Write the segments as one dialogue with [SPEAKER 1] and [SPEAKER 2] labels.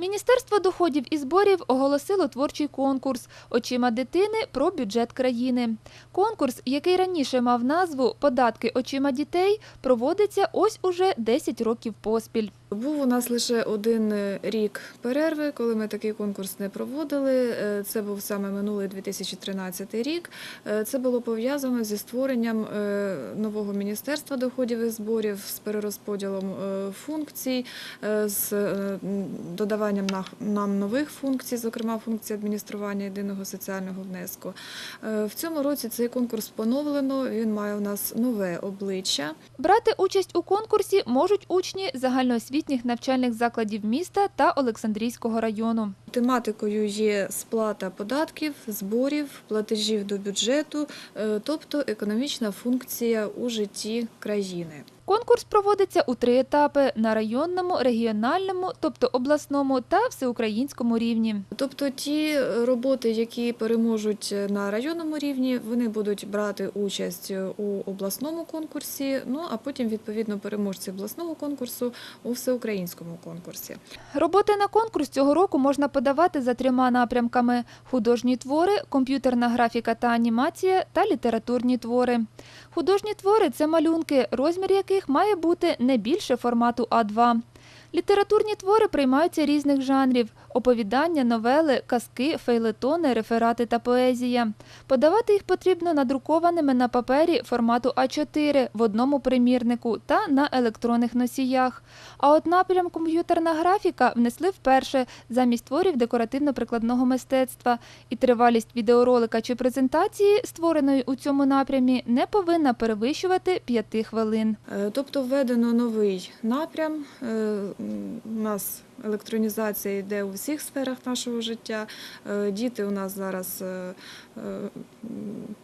[SPEAKER 1] Міністерство доходів і зборів оголосило творчий конкурс Очима дитини про бюджет країни. Конкурс, який раніше мав назву Податки очима дітей, проводиться ось уже 10 років поспіль.
[SPEAKER 2] Був у нас лише один е, рік перерви, коли ми такий конкурс не проводили. Е, Це був саме минулий 2013 рік. Е, Це було пов'язано зі створенням нового міністерства доходів і зборів з перерозподілом функцій, з додаванням нам нових функцій, зокрема функції адміністрування єдиного соціального внеску. В цьому році цей конкурс поновлено. Він має у нас нове обличчя.
[SPEAKER 1] Брати участь у конкурсі можуть учні загальноосвітніх навчальних закладів міста та Олександрійського району.
[SPEAKER 2] Тематикою є сплата податків, зборів, платежів до бюджету, е, тобто економічна функція у житті країни.
[SPEAKER 1] Конкурс проводиться у три етапи на районному, регіональному, тобто обласному та всеукраїнському рівні.
[SPEAKER 2] Тобто ті роботи, які переможуть на районному рівні, вони будуть брати участь у обласному конкурсі. Ну а потім відповідно переможці обласного конкурсу у всеукраїнському конкурсі.
[SPEAKER 1] Роботи на конкурс цього року можна подавати за трьома напрямками: художні твори, комп'ютерна графіка та анімація та літературні твори. Художні твори це малюнки, розмір яких має бути не більше формату А2. Літературні твори приймаються різних жанрів: оповідання, новели, казки, фейлетони, реферати та поезія. Подавати їх потрібно надрукованими на папері формату А4 в одному примірнику та на електронних носіях. А от напрям комп'ютерна графіка внесли вперше замість творів декоративно-прикладного мистецтва. І тривалість відеоролика чи презентації, створеної у цьому напрямі, не повинна перевищувати 5 хвилин.
[SPEAKER 2] Е, Тобто введено новий напрям. Е, У нас електронізація йде у всіх сферах нашого життя. Е, Діти у нас зараз е, е,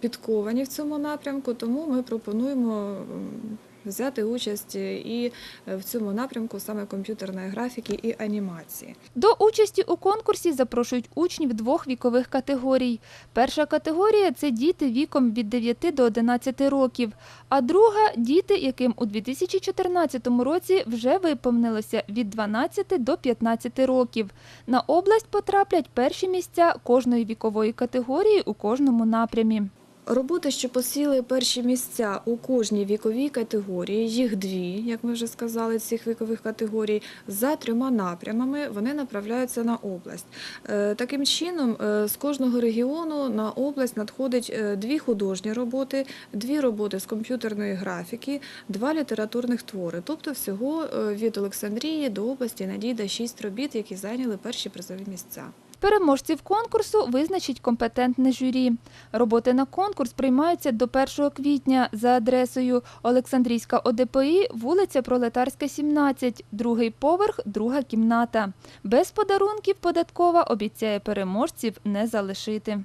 [SPEAKER 2] підковані в цьому напрямку, тому ми пропонуємо взяти участь і в цьому напрямку саме комп'ютерної графіки і анімації.
[SPEAKER 1] До участі у конкурсі запрошують учнів двох вікових категорій. Перша категорія це діти віком від 9 до 11 років, а друга діти, яким у 2014 році вже виповнилося від 12 до 15 років. На область потраплять перші місця кожної вікової категорії у кожному напрямі.
[SPEAKER 2] Роботи, що посіли перші місця у кожній віковій категорії, їх дві, як ми вже сказали, цих вікових категорій, за трьома напрямами вони направляються на область. Е, Таким чином, е, з кожного регіону на область надходить е, дві художні роботи, дві роботи з комп'ютерної графіки, два літературних твори. Тобто всього від Олександрії до області надійде шість робіт, які зайняли перші призові місця.
[SPEAKER 1] Переможців конкурсу визначить компетентне журі. Роботи на конкурс приймаються до 1 квітня за адресою Олександрійська ОДПІ, вулиця Пролетарська, 17, другий поверх, друга кімната. Без подарунків податкова обіцяє переможців не залишити.